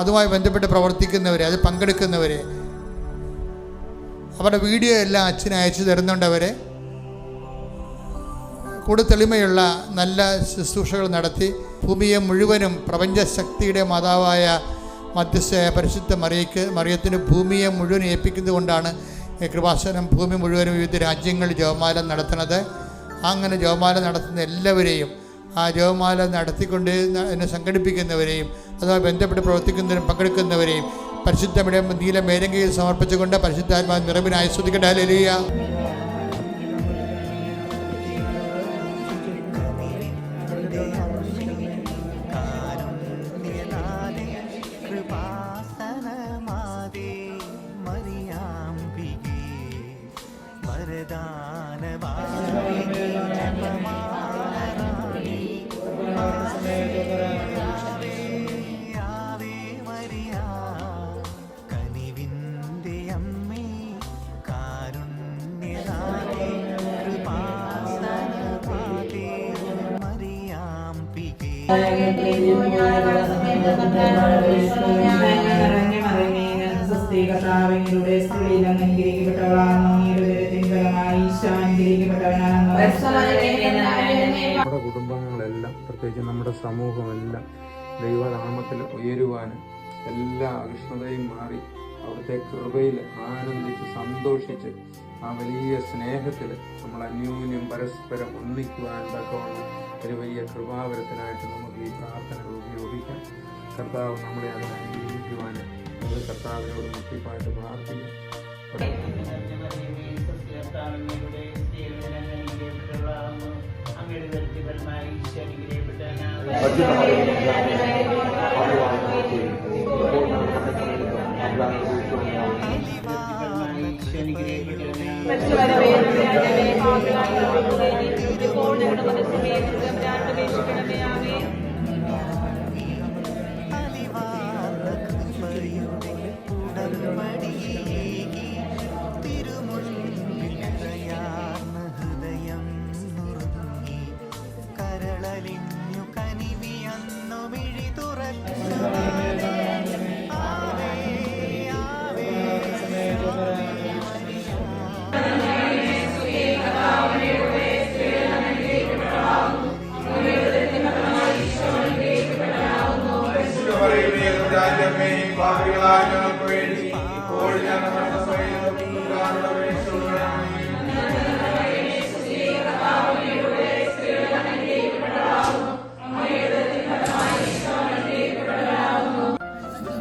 അതുമായി ബന്ധപ്പെട്ട് പ്രവർത്തിക്കുന്നവരെ അത് പങ്കെടുക്കുന്നവരെ. അവരുടെ വീഡിയോ എല്ലാം അച്ഛന് അയച്ചു തരുന്നുണ്ടവരെ കൂടുതൽ തെളിമയുള്ള നല്ല ശുശ്രൂഷകൾ നടത്തി ഭൂമിയെ മുഴുവനും പ്രപഞ്ചശക്തിയുടെ മാതാവായ മധ്യസ്ഥയായ പരിശുദ്ധ മറിയക്ക് മറിയത്തിന് ഭൂമിയെ മുഴുവൻ ഏൽപ്പിക്കുന്നതുകൊണ്ടാണ് കൃപാസനം ഭൂമി മുഴുവനും വിവിധ രാജ്യങ്ങളിൽ ജവമാല നടത്തുന്നത്. അങ്ങനെ ജോമാലം നടത്തുന്ന എല്ലാവരെയും ആ ജപമാല നടത്തിക്കൊണ്ട് എന്നെ സംഘടിപ്പിക്കുന്നവരെയും അതുമായി ബന്ധപ്പെട്ട് പ്രവർത്തിക്കുന്നവരും പങ്കെടുക്കുന്നവരെയും പരിശുദ്ധയുടെ നീല മേരങ്കയിൽ സമർപ്പിച്ചുകൊണ്ട് പരിശുദ്ധാത്മാ നിറവിനായി ശ്രദ്ധിക്കട്ടെ ഹല്ലേലൂയ. കാരുണ്യനാദേ മറിയാംബികേ കർത്താവിലൂടെ സ്ത്രീയിൽ നമ്മുടെ കുടുംബങ്ങളെല്ലാം പ്രത്യേകിച്ച് നമ്മുടെ സമൂഹമെല്ലാം ദൈവനാമത്തിൽ ഉയരുവാനും എല്ലാ അകൃഷ്ണതയും മാറി അവിടുത്തെ കൃപയിൽ ആനന്ദിച്ച് സന്തോഷിച്ച് ആ വലിയ സ്നേഹത്തിൽ നമ്മൾ അന്യോന്യം പരസ്പരം ഒന്നിക്കുവാൻ തക്കവണ്ണം ഒരു വലിയ കൃപാവരത്തിനായിട്ട് നമുക്ക് ഈ പ്രാർത്ഥനകൾ ഉപയോഗിക്കാം. കർത്താവ് നമ്മളെ അതിനെ അനുഗ്രഹിക്കുവാനും നമ്മൾ കർത്താവിനോട് മുട്ടിപ്പായിട്ട് പ്രാർത്ഥിക്കാം. അലിവാർന്ന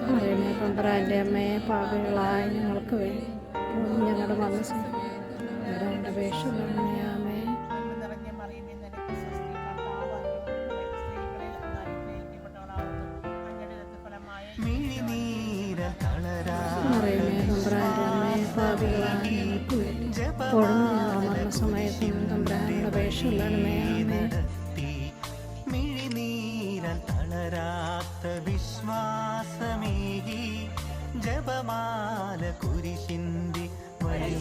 മറിയമേ പമ്പരാന്റെ അമ്മയെ പാപികളായ ഞങ്ങൾക്ക് വേണ്ടി ഞങ്ങളുടെ മനസ്സിൽ ഞങ്ങളുടെ മറിയമേ പമ്പരാന്റെ അമ്മയെ പാപികളായ ഞങ്ങൾക്ക് വേണ്ടി ഇപ്പോഴും ഞങ്ങളുടെ മരണസമയത്തും തമ്പുരാനുടെ മിഴിനീരൽ തളരാത്ത വിശ്വാസമേകി ജപമാല കുരിശിന്തി വഴി